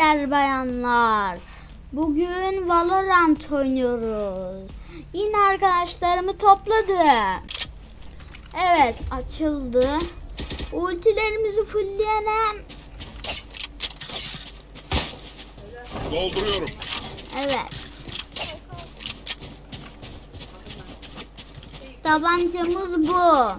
beyler bayanlar. Bugün Valorant oynuyoruz. Yine arkadaşlarımı topladım. Evet açıldı. Ultilerimizi fullleyelim. Dolduruyorum. Evet. Tabancamız bu.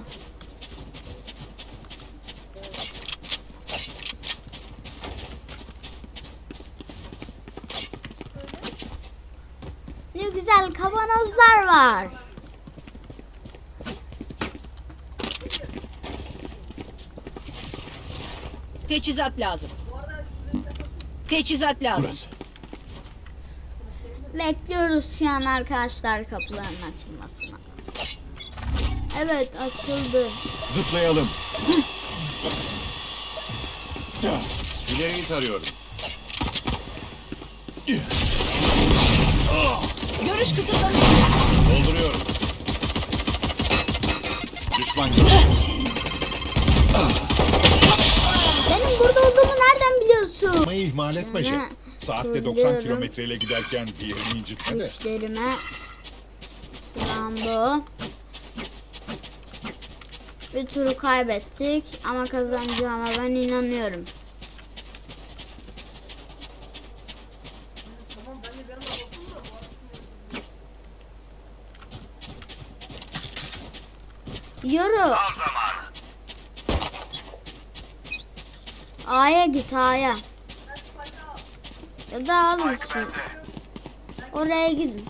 Ne güzel kavanozlar var. Teçhizat lazım. Teçhizat lazım. Burası. Bekliyoruz şu an arkadaşlar kapıların açılmasına. Evet açıldı. Zıplayalım. İleriyi tarıyorum. Görüş kısıtlanıyor. Dolduruyorum. Düşman. Benim burada olduğumu nereden biliyorsun? Yapmayı ihmal etme. Hı. Saatte 90 Söylüyorum. kilometreyle giderken bir yerini incitme de. Güçlerime silahım bu. Bir turu kaybettik ama kazanacağıma ben inanıyorum. Yürü. A'ya git A'ya. Ya da almışsın. Oraya gidin.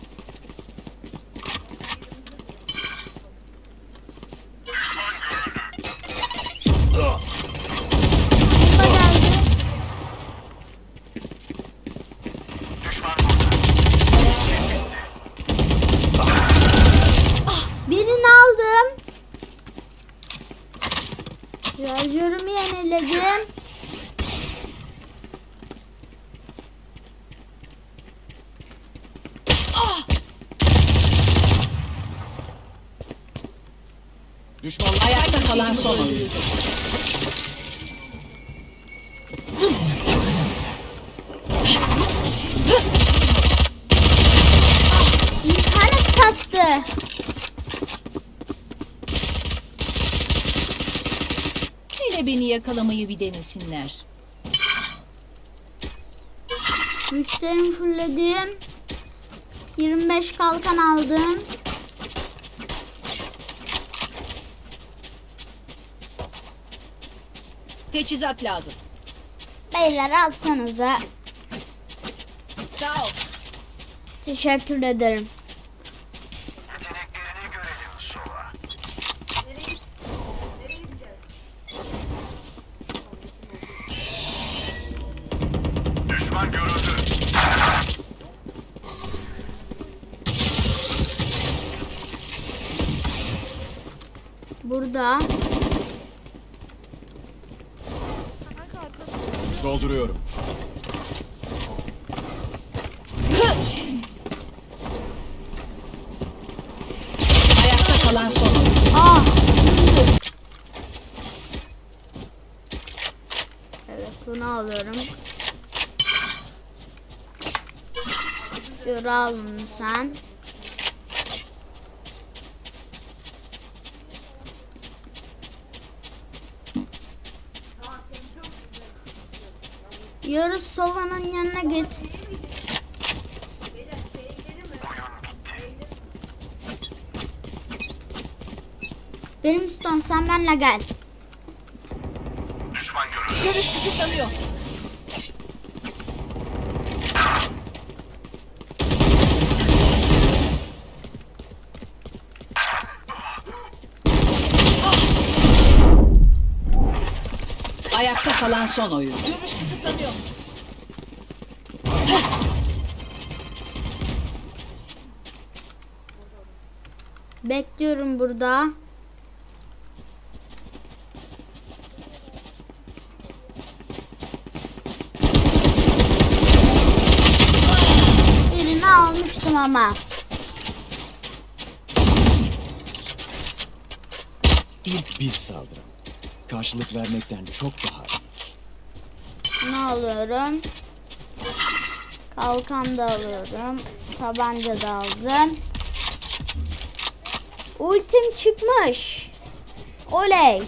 Yeniledim. Düşmanlar Ayakta kalan son oyuncu. Hele beni yakalamayı bir denesinler. Güçlerimi fullledim. 25 kalkan aldım. Teçhizat lazım. Beyler alsanıza. Sağ ol. Teşekkür ederim. Burada. dolduruyorum. Ayakta kalan son. Aa. Evet bunu alıyorum. Dur al bunu sen. Yarış Sova'nın yanına git. Benim Stone sen benimle gel. Görüş kısıtlanıyor. Ayakta kalan son oyuncu. Görüş kısıtlanıyor. Bekliyorum burada. Birini almıştım ama. İlk biz saldıralım. Karşılık vermekten çok daha iyidir. Ne alıyorum? Kalkan da alıyorum. Tabanca da aldım. Ultim çıkmış. Oley.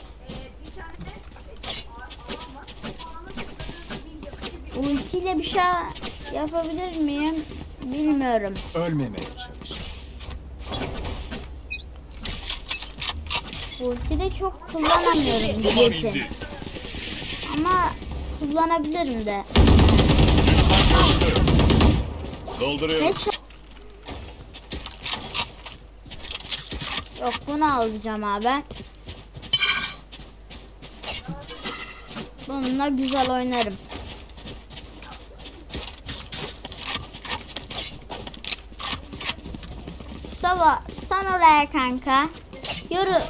Ultiyle bir şey yapabilir miyim? Bilmiyorum. Ölmemeye çalış. Ultide çok kullanamıyorum ulti. Kullanabilirim de. Dolduruyorum. Ç- Yok bunu alacağım abi. Bununla güzel oynarım. Sava sen oraya kanka. Yürü.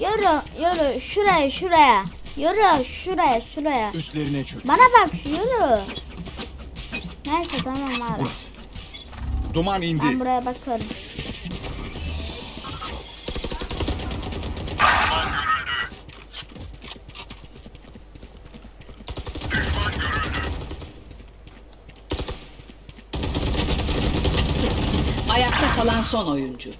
Yürü yürü şuraya şuraya. Yürü şuraya şuraya. Üstlerine çök. Bana bak yürü. Neyse tamam abi. Burası. Duman indi. Ben buraya görüldü. Ayakta kalan son oyuncu.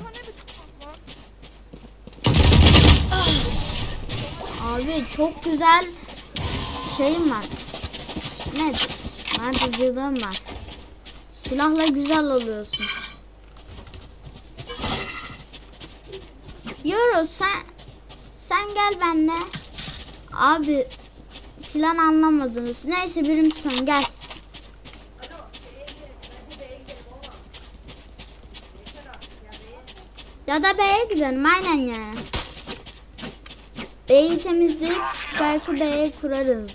Abi çok güzel şeyim var. Ne? Merdivenim var. Silahla güzel oluyorsun. Yürü sen sen gel benimle. Abi plan anlamadınız. Neyse birim son gel. Ya da B'ye gidelim aynen yani. B'yi temizleyip Spike'ı B'ye kurarız.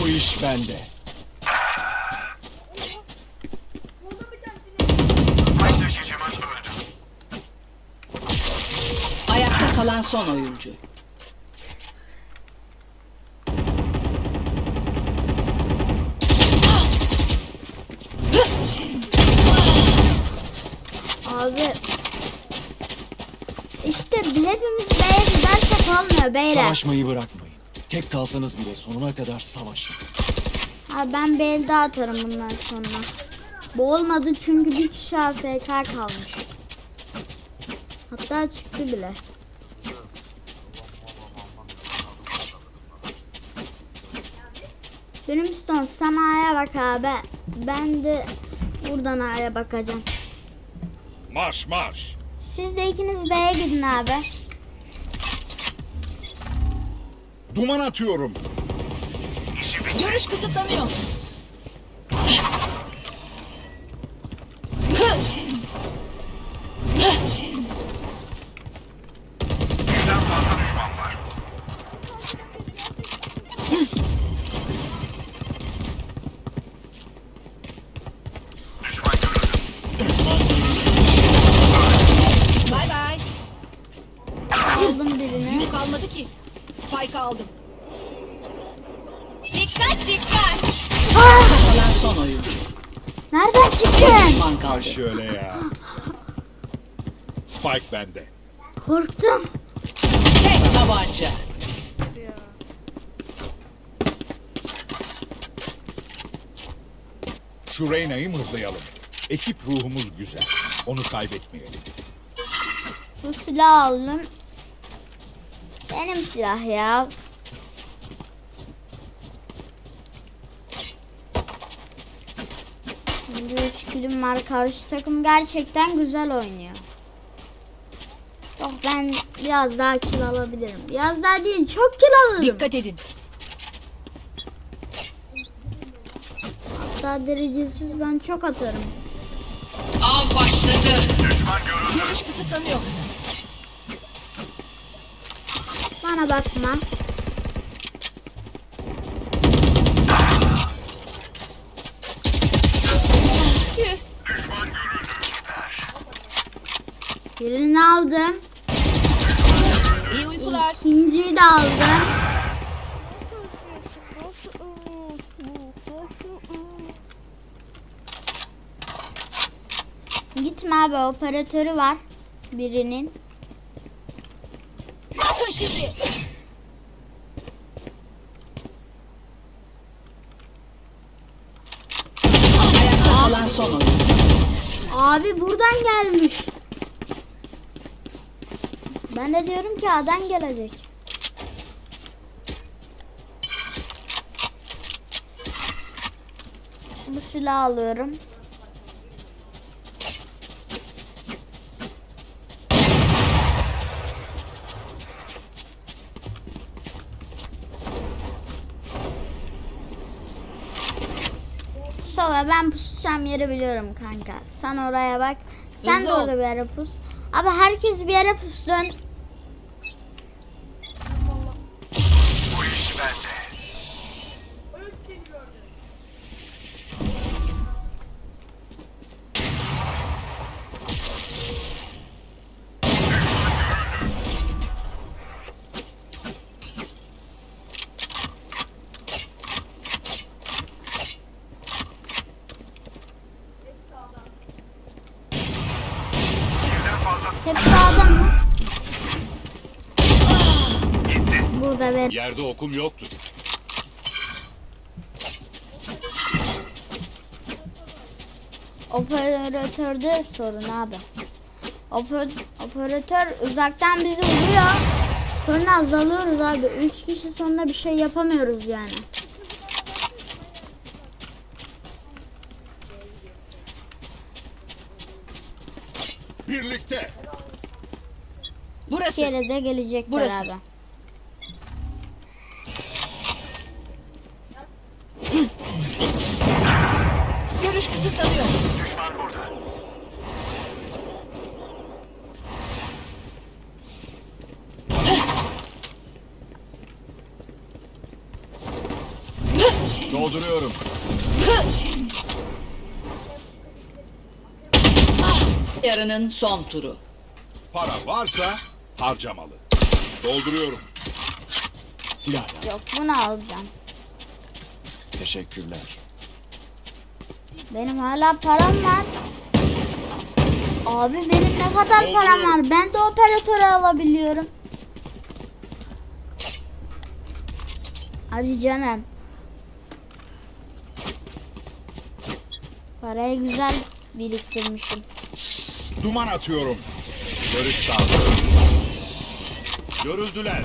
Bu iş bende. Ayakta kalan son oyuncu. Abi işte hepimiz B'ye gidersek olmuyor beyler. Savaşmayı bırakmayın. Tek kalsanız bile sonuna kadar savaşın. Abi ben B'ye atarım bundan sonra. Bu olmadı çünkü bir kişi AFK kalmış. Hatta çıktı bile. Brimstone sen A'ya bak abi. Ben de buradan A'ya bakacağım. Marş marş. Siz de ikiniz B'ye gidin abi. Duman atıyorum. Görüş kısıtlanıyor. Şöyle ya. Spike bende. Korktum. Tek tabanca. Şu Reyna'yı mızlayalım. Ekip ruhumuz güzel. Onu kaybetmeyelim. Bu silah aldım. Benim silah ya. 3 kilim var. Karşı takım gerçekten güzel oynuyor. Yok ben biraz daha kill alabilirim. Biraz daha değil çok kill alırım. Dikkat edin. Hatta derecesiz ben çok atarım. Av başladı. Düşman görüldü. Görüş kısıtlanıyor. Bana bakma. Aldım. İyi uykular. İkinciyi de aldım. Gitme abi operatörü var birinin. Bakın şimdi. Ayakta kalan son oyuncu. Abi buradan gelmiş. Ben de diyorum ki A'dan gelecek. Bu silahı alıyorum. Sova ben pusacağım yeri biliyorum kanka. Sen oraya bak. Sen Hızlı de ol. orada bir yere pus. Abi herkes bir yere pussun. Yerde okum yoktu. Operatörde sorun abi. Oper- operatör uzaktan bizi vuruyor. Sonra azalıyoruz abi. Üç kişi sonra bir şey yapamıyoruz yani. Birlikte. Bir Burası. kere de gelecek Burası. beraber. Görüş kısıtlanıyor. Düşman burada. Dolduruyorum. Yarının son turu. Para varsa harcamalı. Dolduruyorum. Silah lazım. Yok bunu alacağım. Teşekkürler. Benim hala param var. Abi benim ne kadar param var? Ben de operatörü alabiliyorum. Hadi canım. Parayı güzel biriktirmişim. Duman atıyorum. Görüş sağlıyorum. Görüldüler.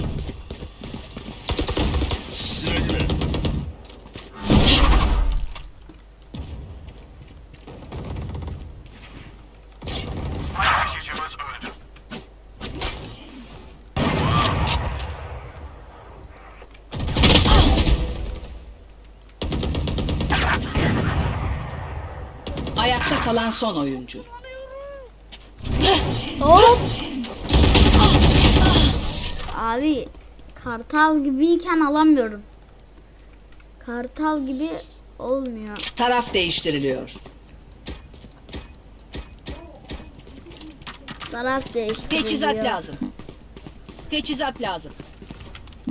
Ayakta kalan son oyuncu. Hop. Abi kartal gibiyken alamıyorum. Kartal gibi olmuyor. Taraf değiştiriliyor. Taraf değiştiriliyor. Teçhizat lazım. Teçhizat lazım.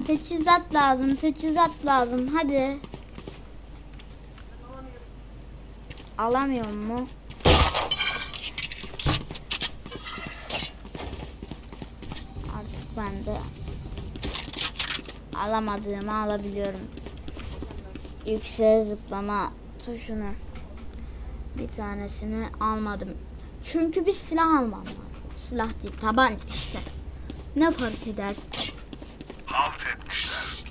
Teçhizat lazım, teçhizat lazım. Hadi. Alamıyor mu? Artık ben de alamadığımı alabiliyorum. Yükseğe zıplama tuşunu bir tanesini almadım. Çünkü bir silah almam var. Silah değil, tabanca işte. Ne fark eder? Halt etmişler.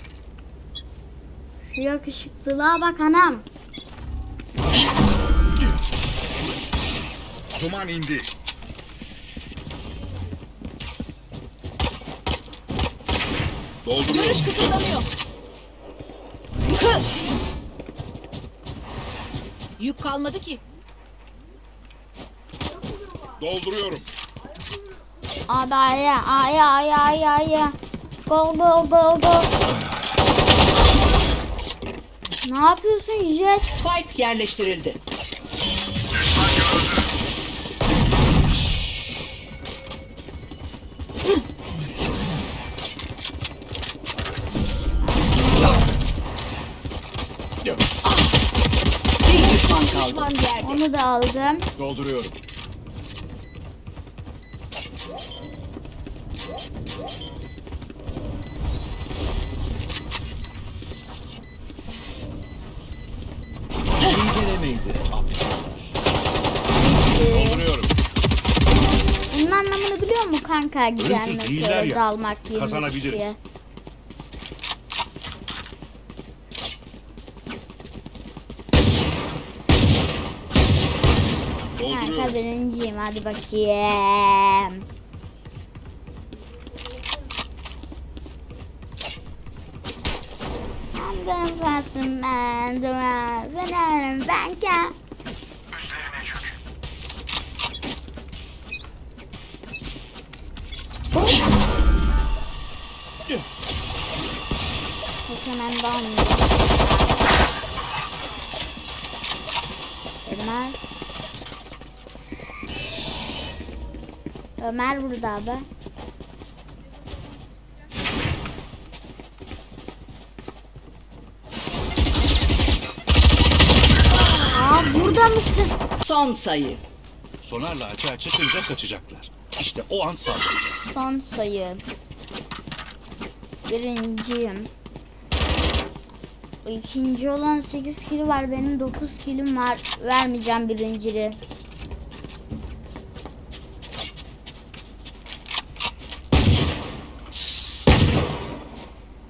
Şu yakışıklılığa bak anam. Duman indi. Dolduruyorum. Görüş kısıtlanıyor. Yük kalmadı ki. Dolduruyorum. Abi aya aya aya aya aya. Gol gol gol gol. Ne yapıyorsun Jet? Spike yerleştirildi. Düşman yerde. Onu da aldım. Dolduruyorum. İncelemeydi. Dolduruyorum. Bunun anlamını biliyor mu kanka? Güzel Ölümsüz değiller ya. dalmak yerine. Kişiye. Kanka birinciyim hadi bakayım. I'm gonna pass the man banana banka. Üzerine çök. Hemen down. Ömer. Ömer burada abi. Aa burada mısın? Son sayı. Sonarla açığa çıkınca kaçacaklar. İşte o an saldıracağız. Son sayı. Birinciyim. İkinci olan 8 kilo var. Benim 9 kilim var. Vermeyeceğim birinciliği.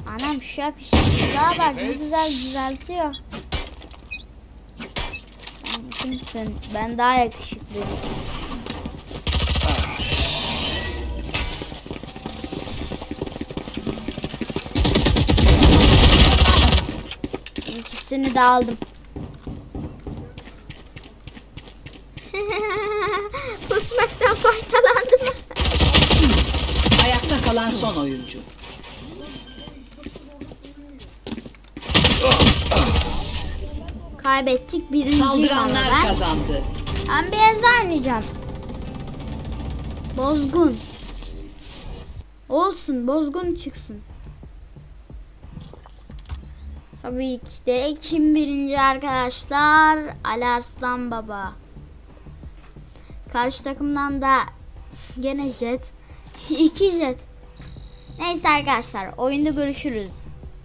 Anam şu yakışıklığa bak ne güzel düzeltiyor. Kimsin? Ben daha yakışıklıyım. İkisini de aldım. Kusmaktan faydalandım. Ayakta kalan son oyuncu. Kaybettik birinciyim ama Saldıranlar ben. kazandı. Ben beyaz oynayacağım. Bozgun. Olsun bozgun çıksın. Tabii ki de kim birinci arkadaşlar? Ali Arslan Baba. Karşı takımdan da gene jet. İki jet. Neyse arkadaşlar oyunda görüşürüz.